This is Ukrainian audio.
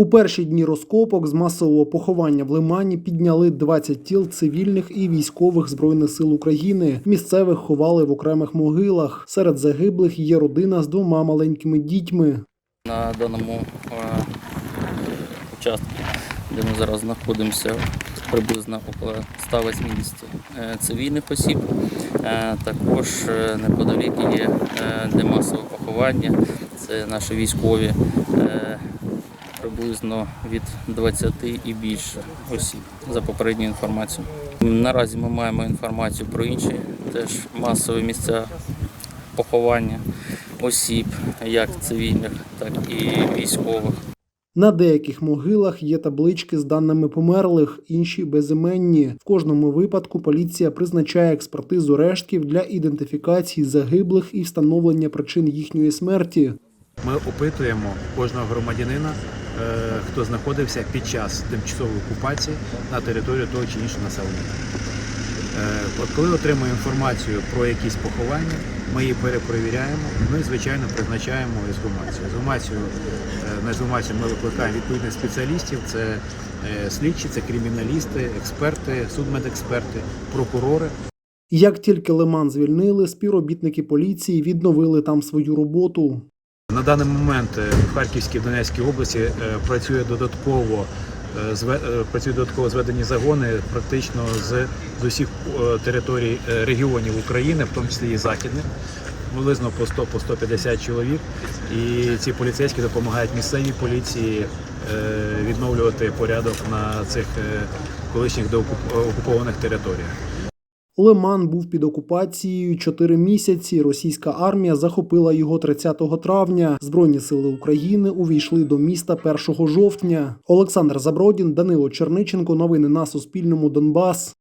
У перші дні розкопок з масового поховання в Лимані підняли 20 тіл цивільних і військових збройних сил України. Місцевих ховали в окремих могилах. Серед загиблих є родина з двома маленькими дітьми. На даному е, участку, де ми зараз знаходимося, приблизно около 180 е, цивільних осіб. Е, Також неподалік є де масове поховання. Це наші військові. Приблизно від 20 і більше осіб за попередньою інформацією. Наразі ми маємо інформацію про інші теж масові місця поховання осіб, як цивільних, так і військових. На деяких могилах є таблички з даними померлих, інші безіменні. В кожному випадку поліція призначає експертизу рештків для ідентифікації загиблих і встановлення причин їхньої смерті. Ми опитуємо кожного громадянина, е, хто знаходився під час тимчасової окупації на території того чи іншого населення. Е, От коли отримуємо інформацію про якісь поховання, ми її перепровіряємо. Ну і звичайно призначаємо ексгумацію. Ексгумацію е, на ексгумацію ми викликаємо відповідних спеціалістів. Це слідчі, це криміналісти, експерти, судмедексперти, прокурори. Як тільки Лиман звільнили, співробітники поліції відновили там свою роботу. На даний момент е, в Харківській Донецькій області е, працює додатково е, працюють додатково зведені загони практично з, з усіх територій регіонів України, в тому числі і західних. Приблизно по 100 по 150 чоловік. І ці поліцейські допомагають місцевій поліції відновлювати порядок на цих колишніх окупованих територіях. Лиман був під окупацією чотири місяці. Російська армія захопила його 30 травня. Збройні сили України увійшли до міста 1 жовтня. Олександр Забродін, Данило Черниченко. Новини на Суспільному. Донбас.